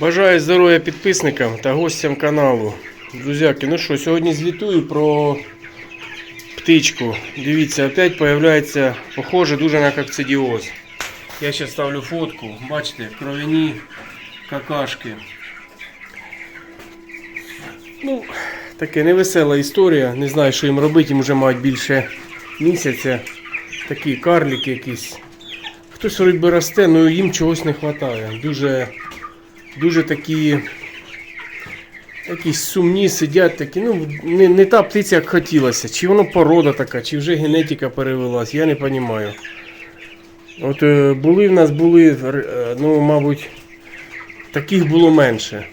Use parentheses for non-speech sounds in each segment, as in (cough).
Бажаю здоров'я підписникам та гостям каналу. Друзяки, ну що, сьогодні звітую про птичку. Дивіться, опять появляється, похоже дуже на кокцидіоз. Я ще ставлю фотку. Бачите, кров'яні какашки. Ну, таке невесела історія. Не знаю, що їм робити, їм вже мають більше місяця. Такі карлики якісь. Хтось вроді росте, але їм чогось не вистачає. Дуже, дуже такі якісь сумні сидять такі. Ну, не, не та птиця, як хотілося. Чи воно порода така, чи вже генетика перевелась, я не розумію. От е, були в нас були, е, ну, мабуть, таких було менше.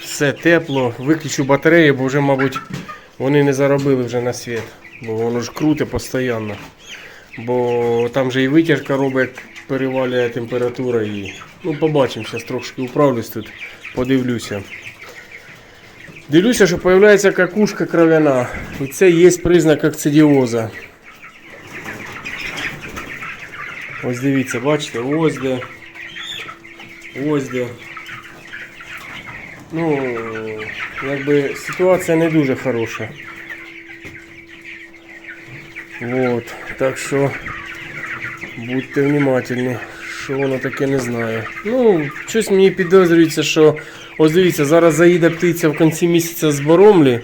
Все тепло, виключу батареї, бо вже, мабуть, вони не заробили вже на світ. Бо воно ж круте постійно. Бо там же і витяжка робить, перевалює температура і. Ну, побачимо, зараз трошки управлюсь тут, подивлюся. Дивлюся, що з'являється какушка кров'яна. І це є признак акцидіоза. Ось дивіться, бачите, ось де. Ось де. Ну, якби ситуація не дуже хороша. Вот. Так що будьте внимательні. Що воно таке не знаю. Ну, щось мені підозрюється, що ось дивіться, зараз заїде птиця в кінці місяця з боромлі.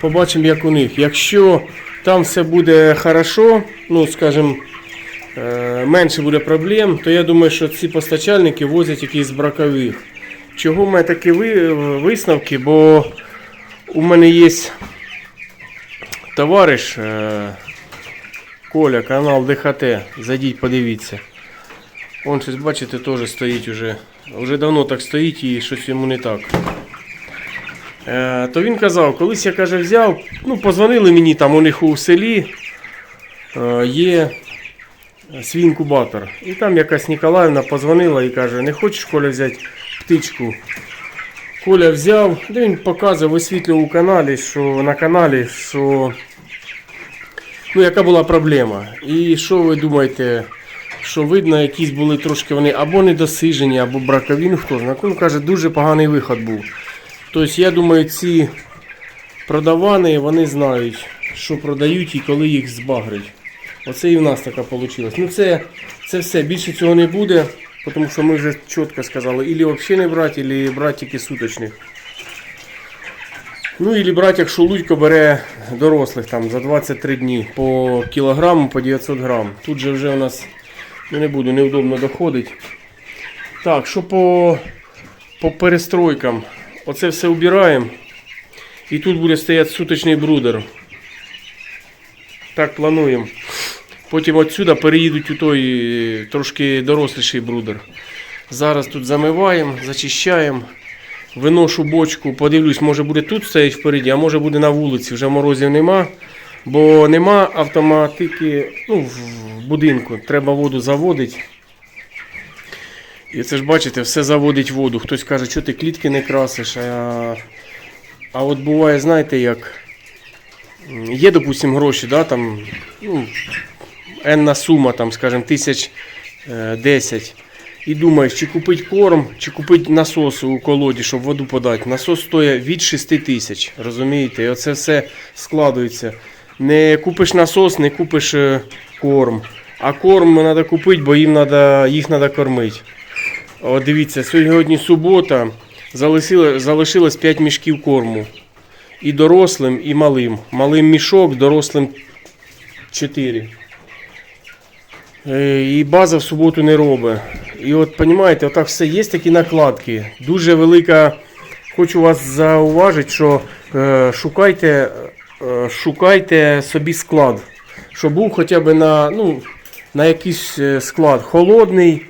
Побачимо, як у них. Якщо там все буде хорошо, ну скажімо, е, менше буде проблем, то я думаю, що ці постачальники возять якісь бракових. Чого в мене такі висновки? Бо у мене є товариш. Коля, канал ДХТ. Зайдіть, подивіться. Он щось, бачите, теж стоїть уже. Уже давно так стоїть і щось йому не так. Е, то він казав, колись я каже, взяв, ну, позвонили мені там у них у селі е, є свій інкубатор. І там якась Ніколаївна позвонила і каже, не хочеш Коля взяти птичку? Коля взяв, де він показує, висвітлював у каналі, що на каналі, що ну, яка була проблема. І що ви думаєте, що видно, якісь були трошки вони або недосижені, або бракові, ну хто знає. Ну, каже, дуже поганий виход був. Тобто, я думаю, ці продавани, вони знають, що продають і коли їх збагрить. Оце і в нас така вийшла. Ну це, це все, більше цього не буде, тому що ми вже чітко сказали, ілі взагалі не брати, ілі брати тільки суточних. Ну і брати, якщо Лудько бере дорослих там за 23 дні по кілограму, по 900 грам. Тут же вже у нас ну, не буду, неудобно доходить. Так, що по, по перестройкам. Оце все убираємо. І тут буде стояти суточний брудер. Так плануємо. Потім отсюди переїдуть у той е, трошки доросліший брудер. Зараз тут замиваємо, зачищаємо. Виношу бочку, подивлюсь, може буде тут стоять впереді, а може буде на вулиці, вже морозів нема. Бо нема автоматики ну, в будинку. Треба воду заводити. І це ж бачите, все заводить воду. Хтось каже, що ти клітки не красиш. А, а от буває, знаєте, як є, допустим, гроші, да, там, ну, енна сума, там, скажімо, тисяч е, 10. І думаєш, чи купити корм, чи купити насос у колоді, щоб воду подати. Насос стоїть від 6 тисяч. Розумієте? І оце все складується. Не купиш насос, не купиш е, корм. А корм треба купити, бо їм надо, їх треба кормити. От дивіться, сьогодні субота. Залишилось, залишилось 5 мішків корму. І дорослим, і малим. Малим мішок, дорослим 4. Е, І база в суботу не робить. І от розумієте, отак все є такі накладки. Дуже велика. Хочу вас зауважити, що е, шукайте, е, шукайте собі склад. Щоб був хоча б на, ну, на якийсь е, склад холодний,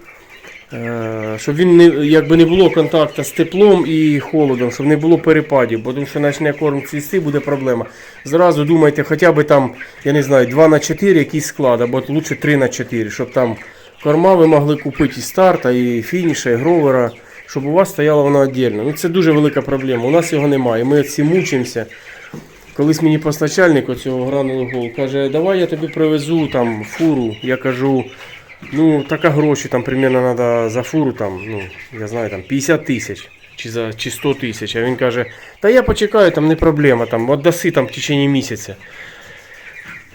е, щоб він не, якби не було контакту з теплом і холодом, щоб не було перепадів, бо тому що почне корм цвісти, буде проблема. Зразу думайте, хоча б там, я не знаю, 2 на 4 якийсь склад, або лучше 3 на 4, щоб там корма ви могли купити і старта, і фініша, і гровера, щоб у вас стояла вона віддільно. Ну, це дуже велика проблема. У нас його немає. Ми всі мучимося. Колись мені постачальник оцього гранулу каже, давай я тобі привезу там фуру. Я кажу, Ну, так а гроші там примерно треба за фуру, там, ну, я знаю, там 50 тисяч чи, за, чи 100 тисяч. А він каже, та я почекаю, там не проблема, там, отдаси там в течение місяця.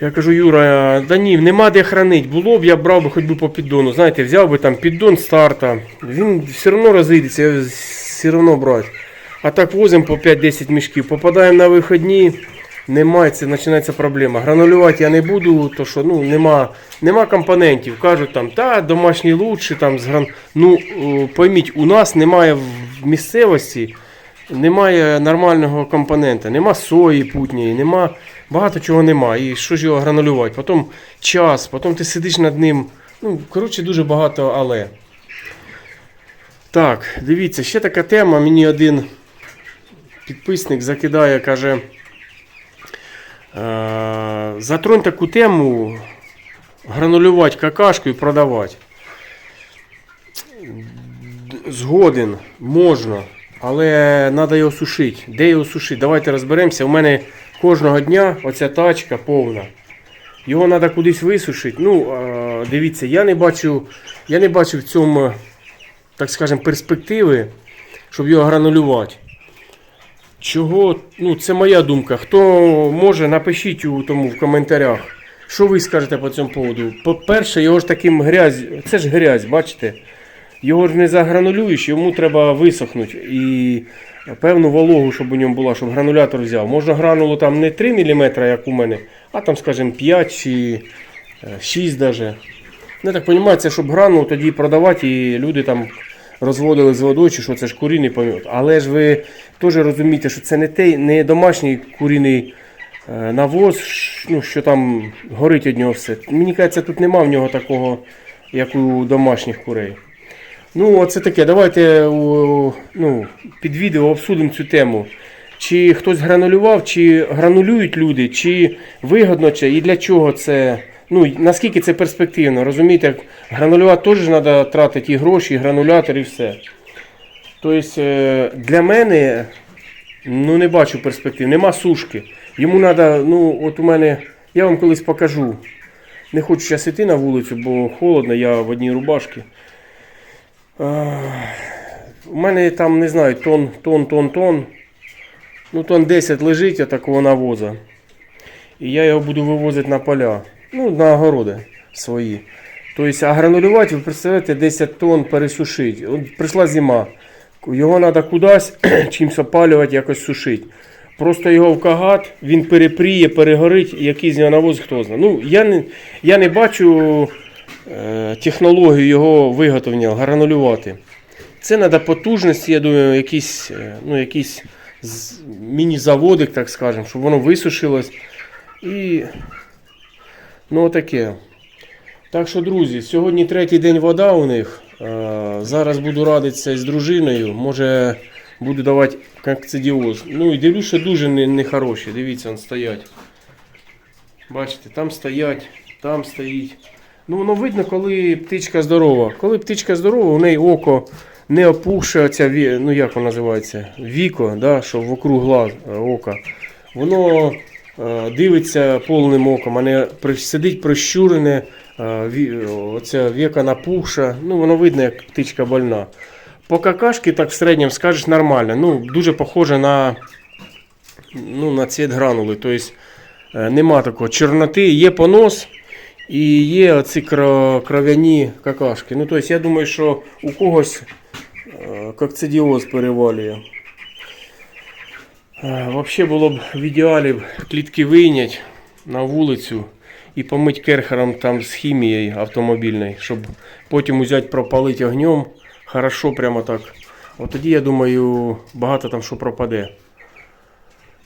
Я кажу, Юра, да ні, нема де хранить. Було б, я брав би хоч би по піддону. Знаєте, взяв би там піддон старта. Він все одно розійдеться, все одно брати. А так возимо по 5-10 мішків. Попадаємо на виходні, немає, це починається проблема. Гранулювати я не буду, то що ну, нема, нема компонентів. Кажуть там, та домашній лучше, там з гран... Ну, пойміть, у нас немає в місцевості, немає нормального компонента, нема сої путньої, нема, багато чого нема. І що ж його гранулювати? Потім час, потім ти сидиш над ним. Ну, коротше, дуже багато але. Так, дивіться, ще така тема. Мені один підписник закидає, каже. Е, затронь таку тему гранулювати какашку і продавати. Згоден, можна, але треба його сушити. Де його сушити? Давайте розберемося. У мене кожного дня оця тачка повна. Його треба кудись висушити. Ну, дивіться, я не бачу, я не бачу в цьому, так скажемо, перспективи, щоб його гранулювати. Чого? Ну, це моя думка. Хто може, напишіть у тому в коментарях. Що ви скажете по цьому поводу? По-перше, його ж таким грязь, це ж грязь, бачите? Його ж не загранулюєш, йому треба висохнути. І певну вологу, щоб у ньому була, щоб гранулятор взяв. Можна гранулу там не 3 мм, як у мене, а там, скажімо, 5 чи е, 6 даже. Ну, я так розумію, це щоб гранулу тоді продавати, і люди там розводили з водою, чи що це ж куріний помет. Але ж ви теж розумієте, що це не, той, не домашній куріний е, навоз, ну, що там горить від нього все. Мені кажеться, тут нема в нього такого, як у домашніх курей. Ну, оце таке. Давайте у, ну, під відео обсудимо цю тему. Чи хтось гранулював, чи гранулюють люди, чи вигодно, чи і для чого це. Ну, наскільки це перспективно, розумієте, гранулювати теж треба тратити і гроші, і гранулятор, і все. Тобто, е, для мене ну, не бачу перспектив, нема сушки. Йому треба, ну, от у мене, я вам колись покажу. Не хочу зараз йти на вулицю, бо холодно, я в одній рубашці. У мене там, не знаю, тон, тон, тон, тон. Ну, тон 10 лежить такого навоза. І я його буду вивозити на поля. Ну, на огороди свої. Тобто, а гранулювати, ви представляєте, 10 тонн пересушити. От прийшла зима. Його треба кудись (clears throat) чимось опалювати, якось сушити. Просто його в кагат, він перепріє, перегорить, який з нього навоз, хто знає. Ну, я не, я не бачу технологію його виготовлення, гранулювати. Це треба потужності, я думаю, якийсь, е, ну, якийсь з- міні-заводик, так скажемо, щоб воно висушилось. І ну таке. Так що, друзі, сьогодні третій день вода у них. Е, Зараз буду радитися з дружиною. Може буду давати кокцидіоз. Ну і дивлюсь, що дуже не- нехороші. Дивіться, он стоять. Бачите, там стоять, там стоїть. Ну воно видно, коли птичка здорова. Коли птичка здорова, у неї око не опухше, оця, ну як воно називається, віко, да, що вокруг е, ока. Воно е, дивиться повним оком, а не сидить прищурене, е, оця віка напухша. Ну, воно видно, як птичка больна. По какашки так в середньому скажеш нормально. Ну, дуже похоже на, ну, на цвіт гранули. Тобто е, нема такого чорноти, є понос. І є оці кров'яні какашки. Ну, тобто, я думаю, що у когось е, кокцидіоз перевалює. Е, Вообще було б в ідеалі клітки вийняти на вулицю і помити керхером там з хімією автомобільною, щоб потім взяти пропалити огнем. Хорошо, прямо так. От тоді, я думаю, багато там що пропаде.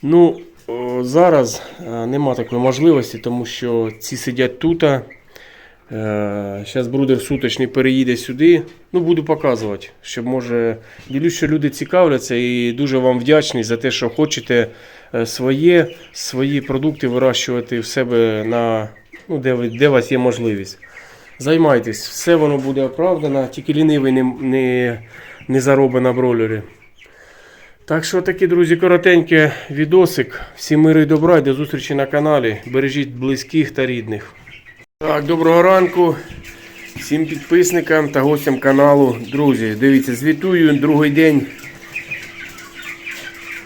Ну, зараз е, нема такої можливості, тому що ці сидять тут. Зараз брудер суточний переїде сюди. Ну, буду показувати, щоб може. Ділюсь, що люди цікавляться і дуже вам вдячний за те, що хочете е, своє, свої продукти вирощувати в себе на ну, де, де у вас є можливість. Займайтесь, все воно буде оправдано, тільки лінивий не, не, не заробить на бролері. Так що такі, друзі, коротенький відосик. Всім миру і добра і до зустрічі на каналі. Бережіть близьких та рідних. Так, доброго ранку. Всім підписникам та гостям каналу. Друзі, дивіться, звітую другий день.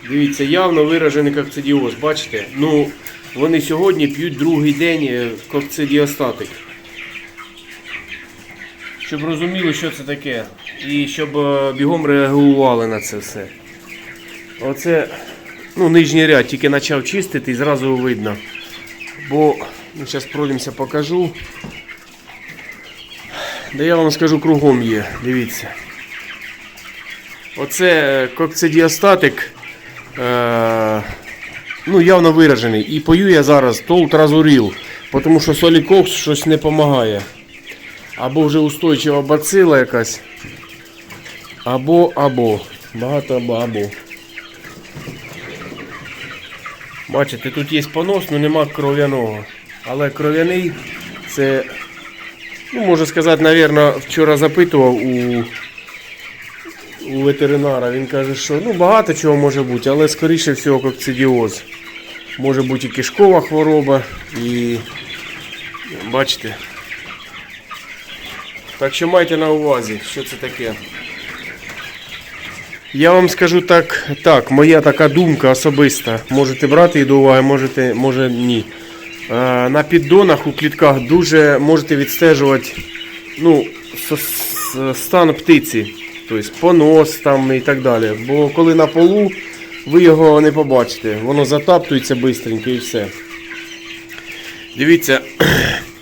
Дивіться, явно виражений кокцидіоз, бачите? Ну, вони сьогодні п'ють другий день е, кокцидіостатик. Щоб розуміли, що це таке. І щоб е, бігом реагували на це все. Оце ну, нижній ряд тільки почав чистити і зразу видно. Бо ну, зараз пройдемося, покажу. Да я вам скажу кругом є, дивіться. Оце кокцидіостатик. Е, ну, явно виражений. І пою я зараз то ултразуріл, тому що солікокс щось не допомагає. Або вже устойчива бацила якась. Або, або. Багато або, або. Бачите, тут є понос, але нема кров'яного. Але кров'яний це, ну, можу сказати, напевно, вчора запитував у, у ветеринара. Він каже, що ну, багато чого може бути, але скоріше всього кокцидіоз. Може бути і кишкова хвороба, і бачите. Так що майте на увазі, що це таке. Я вам скажу так, так, моя така думка особиста. Можете брати її до уваги, можете, може ні. Е, на піддонах у клітках дуже можете відстежувати ну, стан птиці, тобто понос там і так далі. Бо коли на полу, ви його не побачите, воно затаптується швидко і все. Дивіться,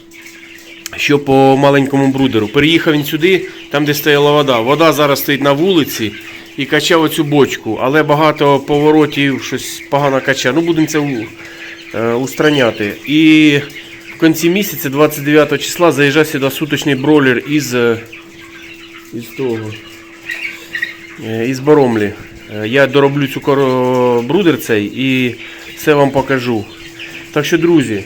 (clears throat) що по маленькому брудеру. Переїхав він сюди, там де стояла вода. Вода зараз стоїть на вулиці і качав оцю бочку, але багато поворотів, щось погано качає. Ну, будемо це е, устраняти. І в кінці місяця, 29 числа, заїжджав сюди суточний бройлер із, е, із того. е, Із Боромлі. Е, Я дороблю цю брудер цей і все вам покажу. Так що, друзі,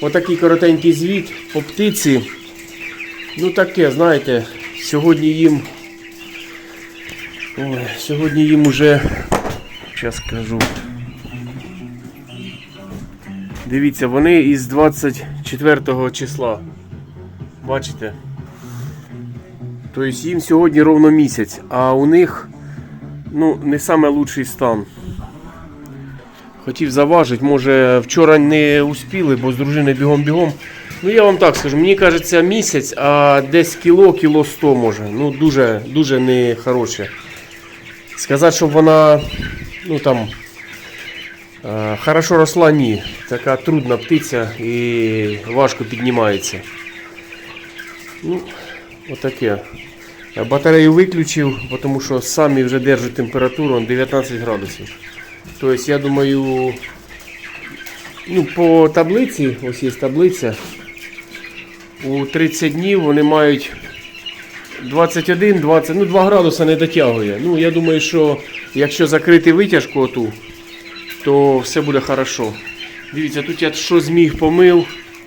Отакий коротенький звіт по птиці. Ну таке, знаєте, сьогодні їм. Ой, сьогодні їм уже. Зараз скажу. Дивіться, вони із 24 числа. Бачите? Тобто їм сьогодні ровно місяць, а у них ну, не лучший стан. Хотів заважити, може вчора не успіли, бо з дружиною бігом-бігом. Ну я вам так скажу, мені кажеться місяць, а десь кіло, кіло 100 може. Ну дуже, дуже не хороше. Сказати, щоб вона ну там е, хорошо росла, ні. Така трудна птиця і важко піднімається. Ну, отаке. Батарею виключив, тому що самі вже держать температуру 19 градусів. Тобто, я думаю, ну, по таблиці, ось є таблиця, у 30 днів вони мають 21, 20, ну 2 градуса не дотягує. Ну, я думаю, що якщо закрити витяжку оту, то все буде хорошо. Дивіться, тут я що зміг помив.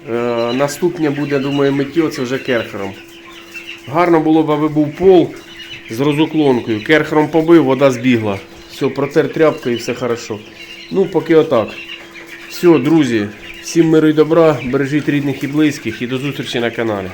Е, наступне буде, думаю, миття, це вже керхером. Гарно було б, аби був пол з розуклонкою. Керхером побив, вода збігла. Все, протер тряпкою і все хорошо. Ну, поки отак. Все, друзі, всім миру і добра, бережіть рідних і близьких і до зустрічі на каналі.